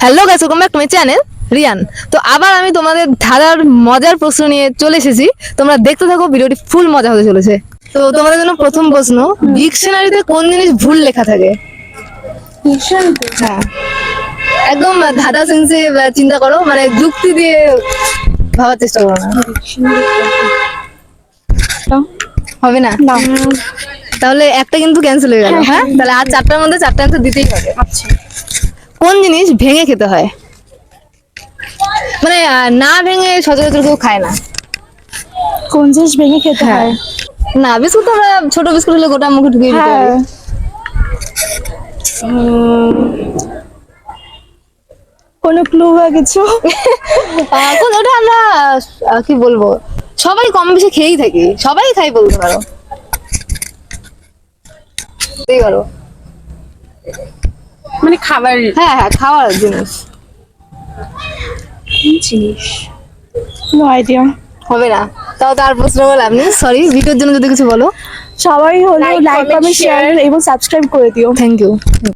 Hello guys welcome back to my channel Riyan তো আবার আমি তোমাদের ধাঁধার মজার প্রশ্ন নিয়ে চলে এসেছি। তোমরা দেখতে থাকো ভিডিওটি ফুল মজা হতে চলেছে। তো তোমাদের জন্য প্রথম প্রশ্ন ডিকশনারিতে কোন জিনিস ভুল লেখা থাকে? হ্যাঁ। একদম ধাঁধা সেন্সে চিন্তা করো মানে যুক্তি দিয়ে ভাবার চেষ্টা করো না। হবে না? তাহলে একটা কিন্তু ক্যান্সেল হয়ে গেল। হ্যাঁ। তাহলে আর চারটার মধ্যে চারটা অ্যান্সার দিতেই হবে। আচ্ছা। কোন জিনিস ভেঙে খেতে হয়? মানে না ভেঙে সচরাচর কেউ খায় না। কোন জিনিস ভেঙে খেতে হ্যাঁ। হয়? না বিস্কুট আমরা ছোট বিস্কুট হলে গোটা মুখে ঢুকিয়ে দিতে হ্যাঁ। পারি কোনো ক্লু বা কিছু? ওটা আমরা কি বলব? সবাই কম বেশি খেয়েই থাকি। সবাই খাই বলতে পারো। মানে খাবার হ্যাঁ হ্যাঁ খাওয়ার জিনিস। জিনিস? নো আইডিয়া হবে না। তাও তার প্রশ্ন বলে আপনি সরি ভিডিওর জন্য যদি কিছু বলো। সবাই হলো লাইক কমেন্ট শেয়ার এবং সাবস্ক্রাইব করে দিও। Thank you